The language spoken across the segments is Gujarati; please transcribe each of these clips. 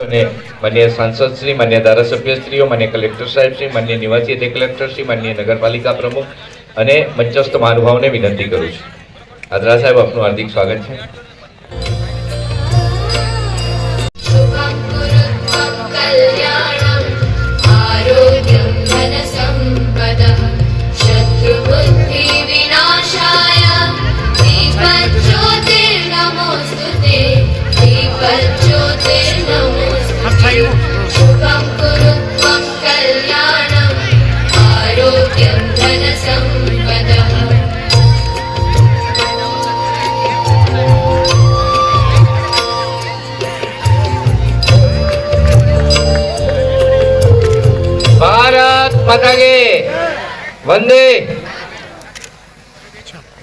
અને માન્ય સાંસદશ્રી માન્ય ધારાસભ્યશ્રીઓ માન્ય કલેક્ટર સાહેબશ્રી માન્ય નિવાસી અધિક કલેક્ટરશ્રી માન્ય નગરપાલિકા પ્રમુખ અને મંચસ્થ મહાનુભાવોને વિનંતી કરું છું. આદરા સાહેબ, આપનું હાર્દિક સ્વાગત છે. માતા કે વંદે.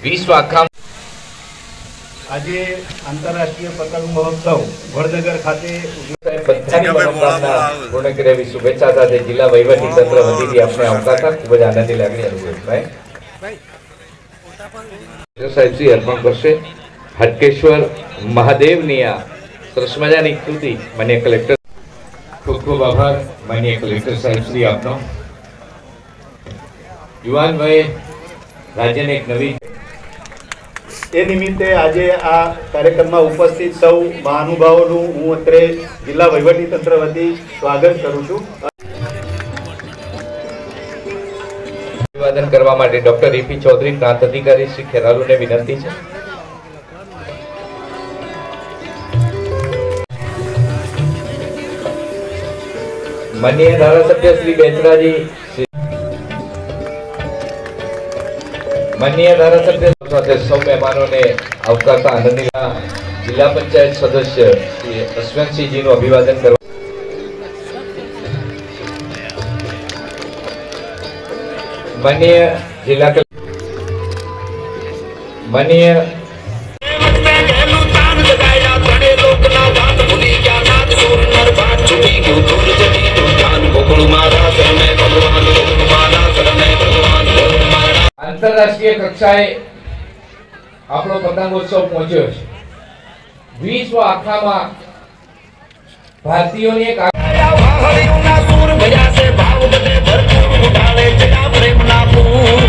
વિશ્વ આખા આજે આંતરરાષ્ટ્રીય પતંગ મહોત્સવ વડનગર ખાતે સાહેબ બધાની મનોકામના પૂર્ણ એવી શુભેચ્છા સાથે જિલ્લા વહીવટી તંત્ર વતીથી આપણે આવકારતા ખૂબ જ આનંદની લાગણી ભાઈ. અર્પણ કરશે. હટકેશ્વર મહાદેવની આ સરસ મજાની કૃતિ. મને કલેક્ટર ખૂબ ખૂબ આભાર. માન્ય કલેક્ટર સાહેબ શ્રી આપનો. યુવાન વયે રાજ્યને એક નવી એ નિમિત્તે આજે આ કાર્યક્રમમાં ઉપસ્થિત સૌ મહાનુભાવોનું હું અત્રે જિલ્લા વહીવટી તંત્ર વતી સ્વાગત કરું છું. અભિવાદન કરવા માટે ડોક્ટર એપી ચૌધરી પ્રાંત અધિકારી શ્રી ખેરાલુને વિનંતી છે. માનનીય ધારાસભ્ય શ્રી બેચરાજી માનનીય ધારાસભ્ય સાથે સૌ મહેમાનોને આવકારતા આનંદની જિલ્લા પંચાયત સદસ્ય શ્રી અશ્વંતસિંહજીનું અભિવાદન કરવા માનનીય જિલ્લા માનનીય આંતરરાષ્ટ્રીય કક્ષાએ આપણો પતંગોત્સવ પહોંચ્યો છે. વિશ્વ આખામાં ભારતીયોની એક ભાવ બધે ભરપૂર ઉઠાવે જગા પ્રેમના પૂર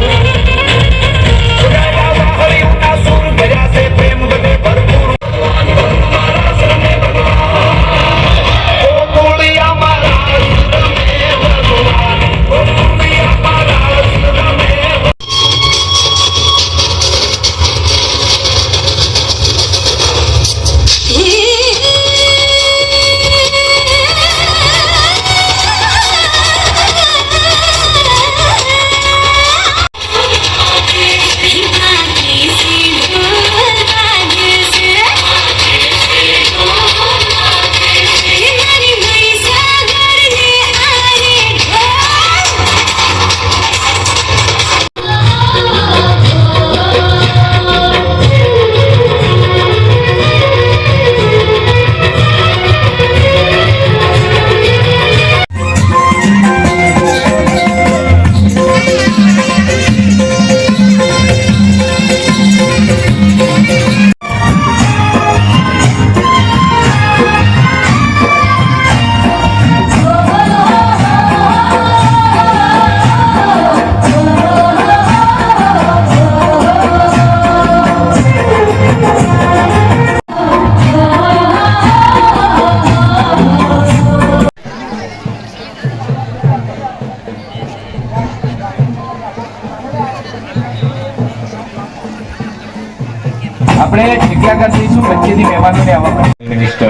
આપણે જગ્યા કરી દઈશું વચ્ચેથી મહેમાનોને આવવા માટે મિનિસ્ટર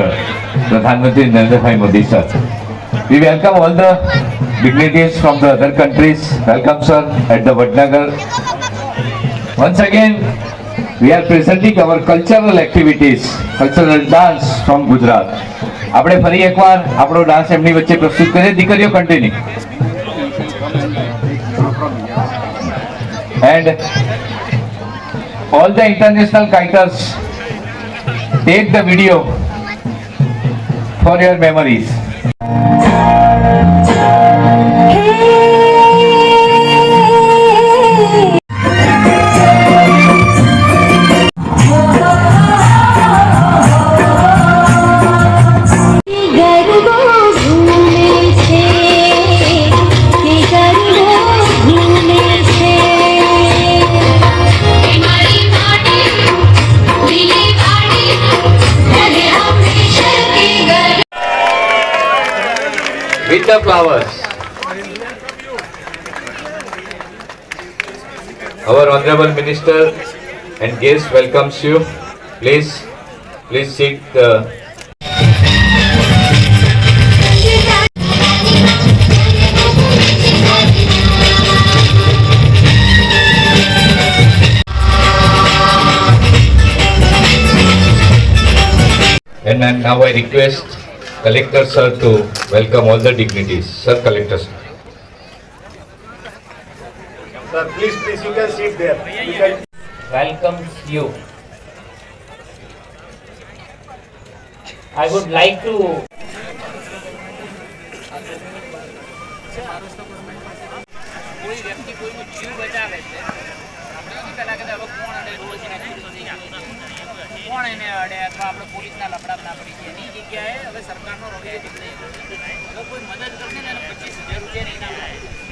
પ્રધાનમંત્રી Narendrabhai Modi sir We welcome all the dignitaries from the other countries. Welcome, sir, at the Vadnagar. Once again, we are presenting our cultural activities, cultural dance from Gujarat. આપણે ફરી એકવાર આપણો ડાન્સ એમની વચ્ચે પ્રસ્તુત કરીએ દીકરીઓ continue and all the international kiters take the video for your memories flowers. Our honorable minister and guest welcomes you. Please, please sit. Uh, and now I request collector sir to welcome all the dignitaries. Sir, collector sir. Sir, please, please, you can sit there. You can welcomes you. I would like to કોઈ વ્યક્તિ કોઈનો જીવ બચાવે છે કોણ એને અડે અથવા આપણે પોલીસના લફડા ના પડી એની જગ્યાએ હવે સરકારનો રોગે કોઈ મદદ કરશે ને પચીસ હજાર રૂપિયા ઇનામ આપે.